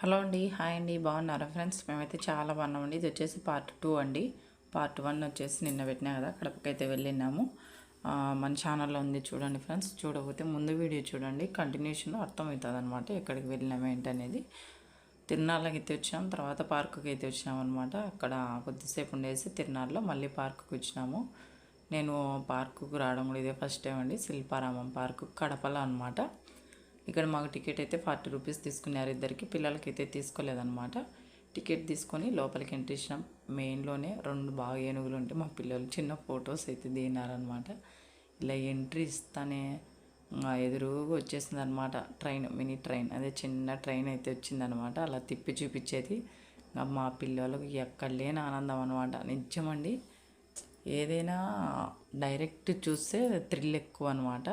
Hello అండి hi అండి బాగున్నారా ఫ్రెండ్స్? మేమైతే చాలా బాగున్నామండి. ఇది వచ్చేసి పార్ట్ టూ అండి. పార్ట్ వన్ వచ్చేసి నిన్న పెట్టినా కదా కడపకైతే వెళ్ళినాము. మన ఛానల్లో ఉంది చూడండి ఫ్రెండ్స్. చూడకపోతే ముందు వీడియో చూడండి. కంటిన్యూషన్ అర్థమవుతుంది అనమాట ఎక్కడికి వెళ్ళినాము ఏంటనేది. తిరునాళ్ళకి అయితే వచ్చాం తర్వాత పార్కుకి అయితే వచ్చినాం అనమాట అక్కడ కొద్దిసేపు ఉండేసి తిరునాళ్ళలో మళ్ళీ పార్కుకి వచ్చినాము. నేను పార్కుకు రావడం కూడా ఇదే ఫస్ట్ టైం అండి. శిల్పారామం పార్కు కడపలో అనమాట ఇక్కడ మాకు టికెట్ అయితే ఫార్టీ రూపీస్ తీసుకున్నారు ఇద్దరికి. పిల్లలకి అయితే తీసుకోలేదన్నమాట. టికెట్ తీసుకొని లోపలికి ఎంట్రీ ఇచ్చినాం. మెయిన్లోనే రెండు బాగా ఏనుగులు ఉంటే మా పిల్లలు చిన్న ఫొటోస్ అయితే దిగినారనమాట ఇలా ఎంట్రీ ఇస్తానే ఎదురుగా వచ్చేసింది అనమాట ట్రైన్ మినీ ట్రైన్. అదే చిన్న ట్రైన్ అయితే వచ్చిందనమాట అలా తిప్పి చూపించేది. మా పిల్లలకు ఎక్కడ లేని ఆనందం అనమాట నిజమండి. ఏదైనా డైరెక్ట్ చూస్తే థ్రిల్ ఎక్కువ అనమాట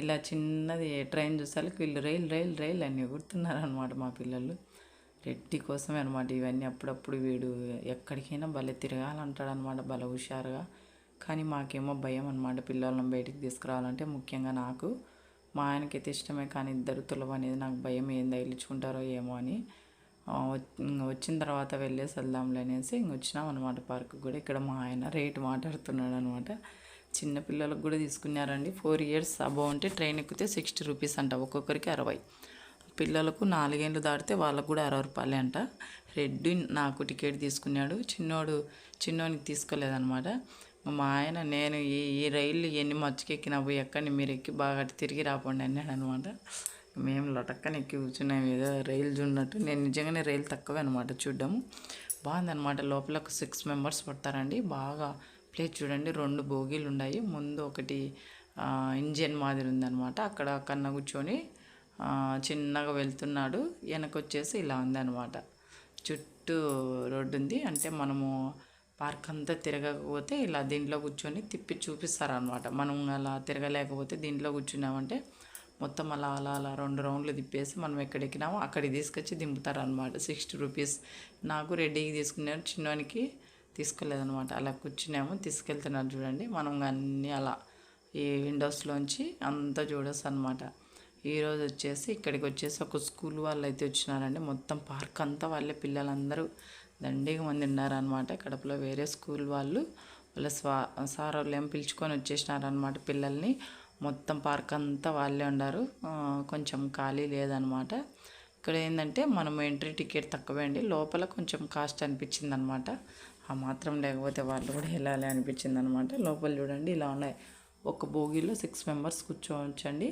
ఇలా చిన్నది ట్రైన్ చూసేసరికి వీళ్ళు రైల్ రైల్ రైల్ అని ఎగురుతున్నారు అనమాట మా పిల్లలు. రెడ్డి కోసమే అనమాట ఇవన్నీ అప్పుడప్పుడు వీడు ఎక్కడికైనా భలే తిరగాలంటాడనమాట భలే హుషారుగా. కానీ మాకేమో భయం అనమాట పిల్లలను బయటికి తీసుకురావాలంటే ముఖ్యంగా నాకు. మా ఆయనకైతే ఇష్టమే కానీ ఇద్దరు తులవ అనేది నాకు భయం ఏం తగిలించుకుంటారో ఏమో అని. వచ్చిన తర్వాత వెళ్ళేసి వెళ్దాంలే అనేసి ఇంక వచ్చినాం అనమాట పార్క్ కూడా. ఇక్కడ మా ఆయన రేట్ మాట్లాడుతున్నాడు అనమాట చిన్న పిల్లలకు కూడా తీసుకున్నారండి. ఫోర్ ఇయర్స్ అబౌవ్ అంటే ట్రైన్ ఎక్కితే సిక్స్టీ రూపీస్ అంట ఒక్కొక్కరికి అరవై. పిల్లలకు నాలుగేళ్ళు దాటితే వాళ్ళకు కూడా అరవై రూపాయలే అంట. రెడ్ నాకు టికెట్ తీసుకున్నాడు. చిన్నోడు చిన్నోనికి తీసుకోలేదనమాట మా ఆయన నేను ఈ ఈ రైళ్ళు ఎన్ని మచ్చుకెక్కినా పోయి ఎక్కడిని మీరు ఎక్కి బాగా అటు తిరిగి రాపండి అన్నాడు అనమాట మేము లొటక్కని ఎక్కి కూర్చున్నాం. ఏదో రైలు చూడనట్టు. నేను నిజంగానే రైలు తక్కువే అనమాట చూడ్డము బాగుందనమాట లోపల ఒక సిక్స్ మెంబర్స్ పడతారండి. బాగా ప్లేస్ చూడండి రెండు బోగీలు ఉన్నాయి ముందు ఒకటి ఇంజన్ మాదిరి ఉందన్నమాట అక్కడ కన్న కూర్చొని చిన్నగా వెళ్తున్నాడు. వెనక వచ్చేసి ఇలా ఉందన్నమాట చుట్టూ రోడ్డు ఉంది అంటే మనము పార్క్ అంతా తిరగకపోతే ఇలా దీంట్లో కూర్చొని తిప్పి చూపిస్తారనమాట. మనం అలా తిరగలేకపోతే దీంట్లో కూర్చున్నామంటే మొత్తం అలా అలా అలా రెండు రౌండ్లు తిప్పేసి మనం ఎక్కడెక్కినామో అక్కడికి తీసుకొచ్చి దింపుతారనమాట. Sixty rupees. నాకు రెడీకి తీసుకున్నాను చిన్నవానికి తీసుకోలేదనమాట అలా కూర్చున్నాము తీసుకెళ్తున్నారు చూడండి. మనం అన్నీ అలా ఈ విండోస్లోంచి అంతా చూడొచ్చు అనమాట ఈరోజు వచ్చేసి ఇక్కడికి వచ్చేసి ఒక స్కూల్ వాళ్ళు అయితే వచ్చినారండి. మొత్తం పార్క్ అంతా వాళ్ళే పిల్లలందరూ దండిగా మంది ఉన్నారనమాట కడపలో వేరే స్కూల్ వాళ్ళు వాళ్ళ స్వా సార్ వాళ్ళు ఏం పిలుచుకొని వచ్చేసినారనమాట పిల్లల్ని. మొత్తం పార్క్ అంతా వాళ్ళే ఉన్నారు కొంచెం ఖాళీ లేదనమాట ఇక్కడ ఏంటంటే మనం ఎంట్రీ టికెట్ తక్కువే అండి. లోపల కొంచెం కాస్ట్ అనిపించింది అనమాట ఆ మాత్రం లేకపోతే వాళ్ళు కూడా వెళ్ళాలి అనిపించింది అనమాట లోపల చూడండి ఇలా ఉన్నాయి. ఒక భోగిలో సిక్స్ మెంబర్స్ కూర్చోవచ్చండి.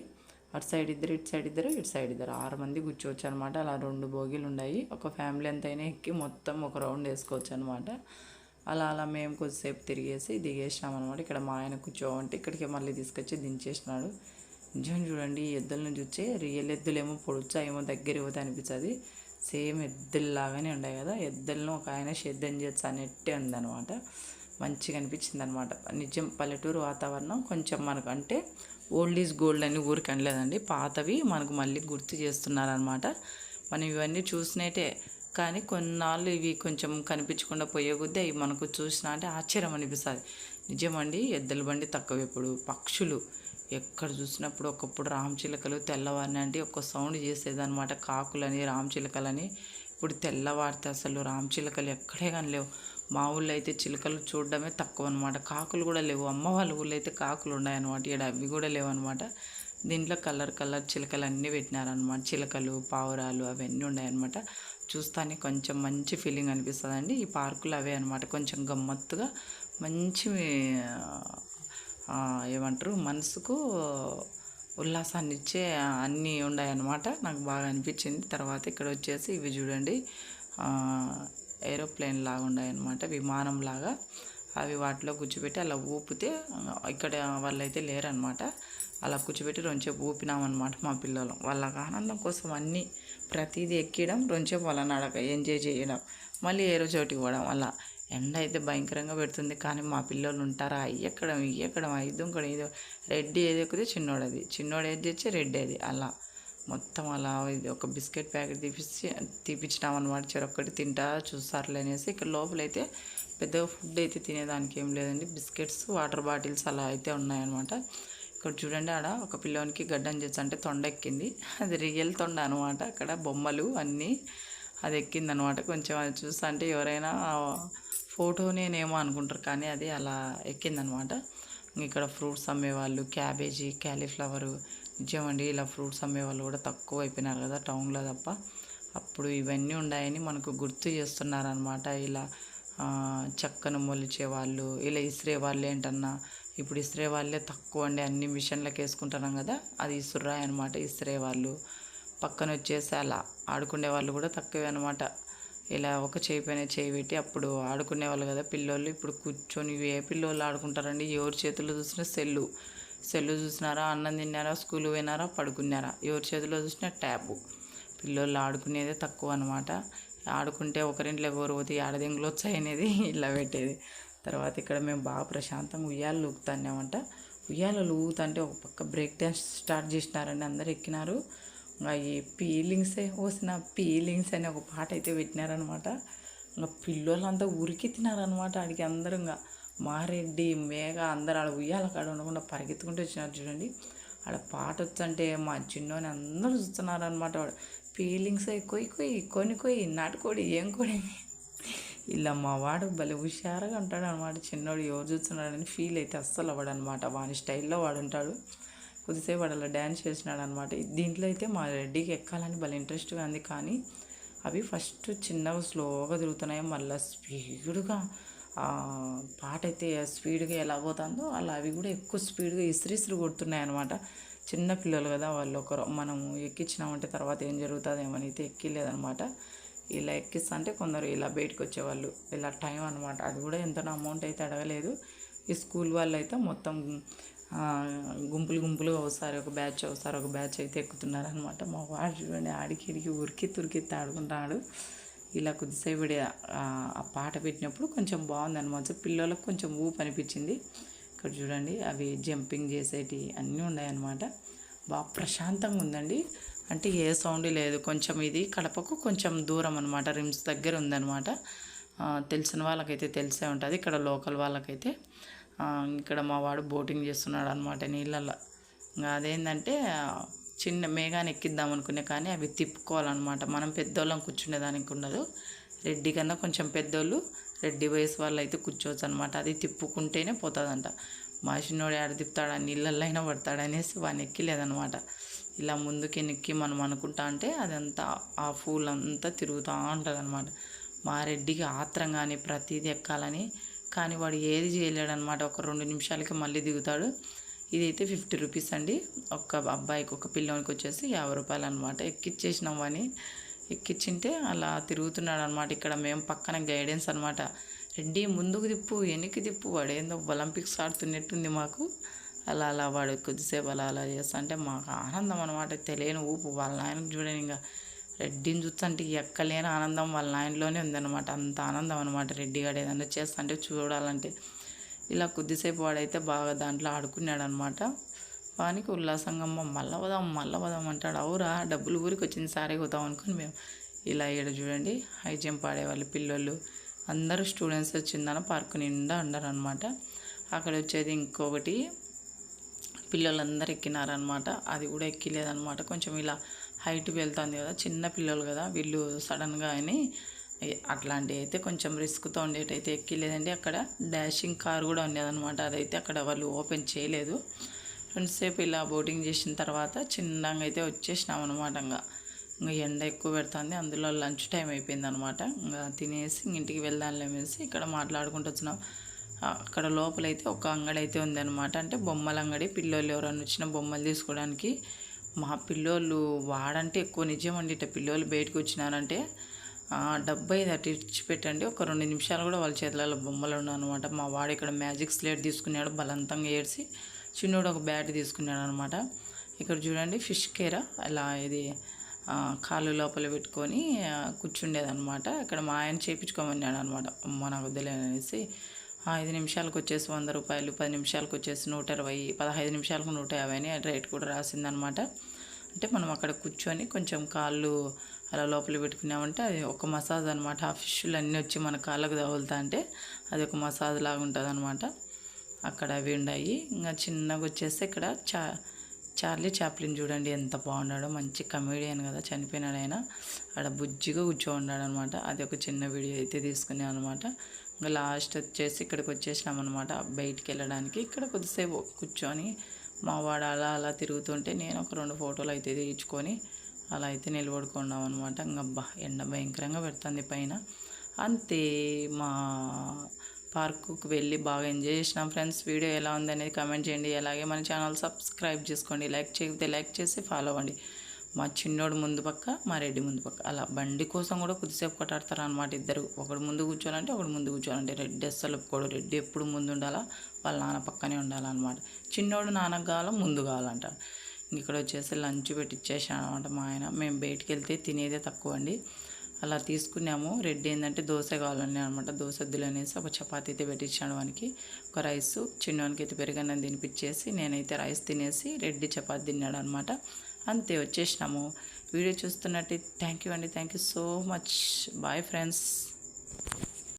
అటు సైడ్ ఇద్దరు ఇటు సైడ్ ఇద్దరు ఇటు సైడ్ ఇద్దరు. ఆరు మంది కూర్చోవచ్చు అనమాట అలా రెండు బోగీలు ఉన్నాయి. ఒక ఫ్యామిలీ అంతైనా ఎక్కి మొత్తం ఒక రౌండ్ వేసుకోవచ్చు అనమాట అలా అలా మేము కొద్దిసేపు తిరిగేసి దిగేసినాం అనమాట ఇక్కడ మా ఆయన కూర్చోవంటే ఇక్కడికి మళ్ళీ తీసుకొచ్చి దించేసినాడు. నిజం చూడండి ఈ ఎద్దులను చూస్తే రియల్ ఎద్దులేమో పొడుచా ఏమో దగ్గర పోతే అనిపించదు సేమ్ ఎద్దుల్లాగానే ఉన్నాయి కదా. ఎద్దులను ఒక ఆయన సేద్యం చేస్తా అన్నట్టే ఉందన్నమాట. మంచిగా అనిపించింది అనమాట నిజం పల్లెటూరు వాతావరణం కొంచెం మనకు అంటే ఓల్డ్ ఈజ్ గోల్డ్ అని ఊరికి అనలేదండి. పాతవి మనకు మళ్ళీ గుర్తు చేస్తున్నారనమాట మనం ఇవన్నీ చూసినట్టే. కానీ కొన్నాళ్ళు ఇవి కొంచెం కనిపించకుండా పోయే కొద్దీ అవి మనకు చూసినా అంటే ఆశ్చర్యం అనిపిస్తుంది. నిజమండి ఎద్దుల బండి తక్కువ ఇప్పుడు పక్షులు. ఎక్కడ చూసినప్పుడు ఒకప్పుడు రామచిలకలు తెల్లవారిని అంటే ఒక సౌండ్ చేసేదనమాట కాకులని రామచిలకలని ఇప్పుడు తెల్లవారితే అసలు రామచిలకలు ఎక్కడే కానీ లేవు. మా ఊళ్ళో అయితే చిలకలు చూడడమే తక్కువ అనమాట కాకులు కూడా లేవు. అమ్మ వాళ్ళ ఊళ్ళో అయితే కాకులు ఉన్నాయన్నమాట. ఇక్కడ అవి కూడా లేవు అనమాట దీంట్లో కలర్ కలర్ చిలకలు అన్నీ పెట్టినారనమాట చిలకలు పావురాలు అవన్నీ ఉన్నాయన్నమాట. చూస్తానే కొంచెం మంచి ఫీలింగ్ అనిపిస్తుందండి. ఈ పార్కులు అవే అనమాట కొంచెం గమ్మత్తుగా మంచి ఏమంటారు మనసుకు ఉల్లాసాన్ని ఇచ్చే అన్నీ ఉన్నాయన్నమాట. నాకు బాగా అనిపించింది. తర్వాత ఇక్కడ వచ్చేసి ఇవి చూడండి. ఏరోప్లేన్ లాగా ఉన్నాయన్నమాట. విమానం లాగా. అవి వాటిలో కూర్చోబెట్టి అలా ఊపితే ఇక్కడ వాళ్ళైతే లేరనమాట అలా కూర్చోబెట్టి రొంచేపు ఊపినామన్నమాట మా పిల్లలు. వాళ్ళకి ఆనందం కోసం అన్నీ ప్రతిదీ ఎక్కడం రొంచేపు వాళ్ళ నడక ఎంజాయ్ చేయడం మళ్ళీ ఏరో చోటికి పోవడం అలా. ఎండ అయితే భయంకరంగా పెడుతుంది. కానీ మా పిల్లలు ఉంటారా? ఎక్కడం ఎక్కడం ఐదు ఇంకోటి ఏదో రెడ్డి ఏది ఎక్కితే చిన్నోడది. చిన్నోడు ఏది తెచ్చి రెడ్ అది. అలా మొత్తం అలా ఇది ఒక బిస్కెట్ ప్యాకెట్ తీపిచ్చి తీపిచ్చినాం అనమాట చెరొక్కటి తింటా చూస్తారులే అనేసి ఇక్కడ లోపలైతే పెద్దగా ఫుడ్ అయితే తినేదానికి ఏం లేదండి. బిస్కెట్స్ వాటర్ బాటిల్స్ అలా అయితే ఉన్నాయన్నమాట. ఇక్కడ ఇక్కడ చూడండి ఆడ ఒక పిల్లోనికి గడ్డం చేసి అంటే తొండ ఎక్కింది. అది రియల్ తొండ అనమాట అక్కడ బొమ్మలు అన్నీ అది ఎక్కింది అనమాట కొంచెం అది చూస్తా అంటే ఎవరైనా ఫోటోనేనేమో అనుకుంటారు కానీ అది అలా ఎక్కిందనమాట. ఇక్కడ ఫ్రూట్స్ అమ్మేవాళ్ళు క్యాబేజీ క్యాలీఫ్లవరు నిజమండి ఇలా ఫ్రూట్స్ అమ్మేవాళ్ళు కూడా తక్కువ అయిపోయినారు కదా టౌన్లో తప్ప. అప్పుడు ఇవన్నీ ఉన్నాయని మనకు గుర్తు చేస్తున్నారనమాట. ఇలా చక్కను చెక్కను మొలిచే వాళ్ళు ఇలా ఇసిరే వాళ్ళు ఏంటన్నా. ఇప్పుడు ఇసిరే వాళ్ళే తక్కువ అండి అన్ని మిషన్లకు వేసుకుంటున్నాం కదా అది ఇసురాయి అనమాట ఇసిరే వాళ్ళు పక్కన వచ్చేసి అలా ఆడుకునే వాళ్ళు కూడా తక్కువే అనమాట. ఇలా ఒక చేయి పైన చేయి పెట్టి అప్పుడు ఆడుకునే వాళ్ళు కదా పిల్లోళ్ళు. ఇప్పుడు కూర్చొని ఏ పిల్లోళ్ళు ఆడుకుంటారండి? ఎవరి చేతుల్లో చూసినా సెల్లు. సెల్లు చూసినారా? అన్నం తిన్నారా? స్కూల్ పోయినారా? పడుకున్నారా? ఎవరి చేతిలో చూసినా ట్యాబు. పిల్లోళ్ళు ఆడుకునేదే తక్కువ అనమాట ఆడుకుంటే ఒకరింట్లో ఎవరు పోతే ఆడదెంగులు వచ్చాయనేది ఇలా పెట్టేది. తర్వాత ఇక్కడ మేము బాగా ప్రశాంతంగా ఉయ్యాలు ఊగుతాన్నామంట ఉయ్యాలలు ఊగుతుంటే ఒక పక్క బ్రేక్ డ్యాన్స్ స్టార్ట్ చేసినారండి. అందరు ఎక్కినారు. ఈ పీలింగ్సే పోసిన పీలింగ్స్ అనే ఒక పాట అయితే పెట్టినారనమాట. ఇంకా పిల్లోళ్ళంతా ఉరికి తినారనమాట ఆడికి అందరూ ఇంకా. మారెడ్డి మేఘ అందరు ఆడ ఉయ్యాల కాడ ఉండకుండా పరిగెత్తుకుంటూ వచ్చినారు చూడండి. ఆడ పాట వచ్చంటే మా చిన్నోని అందరూ చూస్తున్నారనమాట వాడు. ఫీలింగ్స్ కొయ్యి కొయ్యి కొని కొయ్యి నాటుకోడి ఏం కోడి ఇలా మా వాడు భలే హుషారుగా ఉంటాడు అనమాట చిన్నోడు ఎవరు చూస్తున్నాడని ఫీల్ అయితే అస్సలు అవ్వడనమాట. వాని స్టైల్లో వాడు ఉంటాడు. కొద్దిసేపు వాడు అలా డ్యాన్స్ చేసినాడు అనమాట దీంట్లో అయితే మా రెడ్డికి ఎక్కాలని భలే ఇంట్రెస్ట్గా ఉంది. కానీ అవి ఫస్ట్ చిన్నగా స్లోగా తిరుగుతున్నాయి. మళ్ళీ స్పీడ్గా పాట అయితే స్పీడ్గా ఎలా పోతుందో అలా అవి కూడా ఎక్కువ స్పీడ్గా ఇసిరిసిరి కొడుతున్నాయి అనమాట చిన్న పిల్లలు కదా వాళ్ళు ఒకరు. మనం ఎక్కించినామంటే తర్వాత ఏం జరుగుతుందేమో అయితే ఎక్కిలేదనమాట. ఇలా ఎక్కిస్తుంటే కొందరు ఇలా బయటకు వచ్చేవాళ్ళు. ఇలా టైం అనమాట. అది కూడా ఎంత అమౌంట్ అయితే అడగలేదు. ఈ స్కూల్ వాళ్ళు అయితే మొత్తం గుంపులు గుంపులుగా ఒకసారి ఒక బ్యాచ్ ఒకసారి ఒక బ్యాచ్ అయితే ఎక్కుతున్నారు అనమాట మా వాడు చూడండి ఆడికి ఇడికి ఉరికి తురికి ఆడుకుంటాడు ఇలా కొద్దిసేపు ఆ పాట పెట్టినప్పుడు కొంచెం బాగుంది అనమాట పిల్లలకు కొంచెం ఊపు అనిపించింది. ఇక్కడ చూడండి అవి జంపింగ్ చేసేటి అన్నీ ఉన్నాయన్నమాట. బాగా ప్రశాంతంగా ఉందండి. అంటే ఏ సౌండ్ లేదు. కొంచెం ఇది కడపకు కొంచెం దూరం అనమాట రిమ్స్ దగ్గర ఉందన్నమాట. తెలిసిన వాళ్ళకైతే తెలిసే ఉంటుంది. ఇక్కడ లోకల్ వాళ్ళకైతే. ఇక్కడ మా వాడు బోటింగ్ చేస్తున్నాడు అనమాట నీళ్ళల్లో. ఇంకా అదేంటంటే చిన్న మేఘాన్ని ఎక్కిద్దాం అనుకునే కానీ అవి తిప్పుకోవాలన్నమాట. మనం పెద్దోళ్ళం కూర్చునేదానికి ఉండదు. రెడ్డి కన్నా కొంచెం పెద్దోళ్ళు రెడ్డి వయసు వాళ్ళు అయితే కూర్చోవచ్చు అనమాట అది తిప్పుకుంటేనే పోతుందంట. మా చిన్నోడు ఆడ తిప్పుతాడా? నీళ్ళల్లో అయినా పడతాడు అనేసి వాడిని ఎక్కిలేదనమాట ఇలా ముందుకి నెక్కి మనం అనుకుంటా అంటే అదంతా ఆ ఫూల్ అంతా తిరుగుతూ ఉంటుంది అనమాట మా రెడ్డికి ఆత్రం కానీ ప్రతిదీ ఎక్కాలని కానీ వాడు ఏది చేయలేడనమాట. ఒక రెండు నిమిషాలకి మళ్ళీ దిగుతాడు. ఇదైతే ఫిఫ్టీ రూపీస్ అండి. ఒక్క అబ్బాయికి ఒక పిల్లోనికి వచ్చేసి యాభై రూపాయలు అనమాట ఎక్కిచ్చేసినాం వాని ఎక్కిచ్చింటే అలా తిరుగుతున్నాడు అనమాట ఇక్కడ మేము పక్కన గైడెన్స్ అనమాట. రెడ్డి ముందుకు తిప్పు వెనక్కి తిప్పు. వాడు ఏందో ఒలింపిక్స్ ఆడుతున్నట్టుంది మాకు. అలా అలా వాడు కొద్దిసేపు అలా అలా చేస్తా అంటే మాకు ఆనందం అనమాట. తెలియని ఊపు. వాళ్ళ నాయనకు చూడని ఇంకా. రెడ్డిని చూస్తుంటే ఎక్కలేని ఆనందం వాళ్ళ నాయనలోనే ఉందన్నమాట. అంత ఆనందం అనమాట రెడ్డి గాడు ఏదన్నా చేస్తుంటే చూడాలంటే. ఇలా కొద్దిసేపు వాడైతే బాగా దాంట్లో ఆడుకున్నాడు అనమాట వానికి ఉల్లాసంగా అమ్మ మళ్ళా వదాం మళ్ళా వదాం అంటాడు. అవురా డబ్బులు ఊరికి వచ్చింది సారే పోతాం అనుకుని మేము ఇలా ఇక్కడ చూడండి హై జంప్ ఆడేవాళ్ళు పిల్లలు అందరూ స్టూడెంట్స్ వచ్చిందన పార్క్ నిండా ఉండరు అనమాట అక్కడ వచ్చేది ఇంకొకటి పిల్లలందరూ ఎక్కినారనమాట అది కూడా ఎక్కిలేదనమాట కొంచెం ఇలా హైట్ వెళ్తుంది కదా చిన్న పిల్లలు కదా వీళ్ళు సడన్గా అని అట్లాంటివి అయితే కొంచెం రిస్క్తో ఉండేటైతే ఎక్కిలేదండి అక్కడ డాషింగ్ కార్ కూడా ఉండేదన్నమాట. అదైతే అక్కడ వాళ్ళు ఓపెన్ చేయలేదు. కొంతసేపు ఇలా బోటింగ్ చేసిన తర్వాత చిన్నగా అయితే వచ్చేసినాం అనమాట ఇంకా ఇంకా ఎండ ఎక్కువ పెడుతుంది. అందులో లంచ్ టైం అయిపోయింది అనమాట ఇంకా తినేసి ఇంటికి వెళ్దాంలేమేసి ఇక్కడ మాట్లాడుకుంటూ వచ్చినాం. అక్కడ లోపలైతే ఒక అంగడి అయితే ఉందన్నమాట. అంటే బొమ్మల అంగడి పిల్లోళ్ళు ఎవరైనా వచ్చిన బొమ్మలు తీసుకోవడానికి మా పిల్లోళ్ళు వాడంటే ఎక్కువ నిజం అండి ఇట్లా పిల్లోళ్ళు బయటకు వచ్చినారంటే ఆ, అటు ఇచ్చి పెట్టండి ఒక రెండు నిమిషాలు కూడా వాళ్ళ చేతులలో బొమ్మలు ఉన్నాయి అనమాట మా వాడు ఇక్కడ మ్యాజిక్ స్లేట్ తీసుకున్నాడు బలంతంగా ఏడ్చి చిన్నోడు ఒక బ్యాట్ తీసుకున్నాడు అనమాట ఇక్కడ చూడండి ఫిష్ కేర అలా ఇది కాలు కాళ్ళు లోపల పెట్టుకొని కూర్చుండేదనమాట ఇక్కడ మా ఆయన చేయించుకోమన్నాడు అనమాట అమ్మ నాకు వద్దులే అనేసి ఐదు నిమిషాలకు వచ్చేసి వంద రూపాయలు పది నిమిషాలకు వచ్చేసి నూట ఇరవై పదహైదు నిమిషాలకు నూట యాభై అని రేట్ కూడా రాసిందనమాట అంటే మనం అక్కడ కూర్చొని కొంచెం కాళ్ళు అలా లోపల పెట్టుకున్నామంటే అది ఒక మసాజ్ అనమాట ఆ ఫిష్లు అన్నీ వచ్చి మన కాళ్ళకు తగులుతా అంటే అది ఒక మసాజ్ లాగా ఉంటుంది అనమాట అక్కడ అవి ఉన్నాయి ఇంకా చిన్నగా వచ్చేస్తే ఇక్కడ చా చార్లీ చాప్లిన్ చూడండి ఎంత బాగున్నాడో. మంచి కమేడియన్ కదా చనిపోయినాడు ఆయన అక్కడ బుజ్జిగా కూర్చో ఉన్నాడు అనమాట అది ఒక చిన్న వీడియో అయితే తీసుకున్నాను అనమాట ఇంకా లాస్ట్ వచ్చేసి ఇక్కడికి వచ్చేసినాం అనమాట బయటికి వెళ్ళడానికి. ఇక్కడ కొద్దిసేపు కూర్చొని మా వాడు అలా అలా తిరుగుతుంటే నేను ఒక రెండు ఫోటోలు అయితే తీయించుకొని అలా అయితే నిలబడుకున్నాం అనమాట ఇంకా అబ్బా ఎండ భయంకరంగా పెడుతుంది పైన. అంతే మా పార్కుకి వెళ్ళి బాగా ఎంజాయ్ చేసినాం ఫ్రెండ్స్. వీడియో ఎలా ఉంది అనేది కమెంట్ చేయండి. అలాగే మన ఛానల్ సబ్స్క్రైబ్ చేసుకోండి. లైక్ చేయకపోతే లైక్ చేసి ఫాలో అవ్వండి. మా చిన్నోడు ముందు పక్క మా రెడ్డి ముందు పక్క. అలా బండి కోసం కూడా కొద్దిసేపు కొట్టాడతారు అనమాట ఇద్దరు. ఒకడు ముందు కూర్చోాలంటే ఒకడు ముందు కూర్చోాలంటే రెడ్డి అస్సలు ఒప్పుకోడు. రెడ్డి ఎప్పుడు ముందు ఉండాలా? వాళ్ళ నాన్న పక్కనే ఉండాలన్నమాట. చిన్నోడు నాన్నకు కావాలా? ముందు కావాలంటాడు ఇక్కడ వచ్చేసి లంచ్ పెట్టిచ్చేసాను అనమాట మా ఆయన. మేము బయటికి వెళ్తే తినేదే తక్కువ అండి. అలా తీసుకున్నాము. రెడ్డి ఏంటంటే దోశ కావాలని అనమాట దోశ వద్దులు అనేసి ఒక చపాతీ అయితే పెట్టించాడు వానికి. ఒక రైస్. చిన్నవానికి అయితే పెరుగన్నం తినిపించేసి నేనైతే రైస్ తినేసి రెడ్డి చపాతీ తిన్నాడు అనమాట అంతే వచ్చేసినాము. వీడియో చూస్తున్నట్టు థ్యాంక్ యూ అండి. Thank you so much bye friends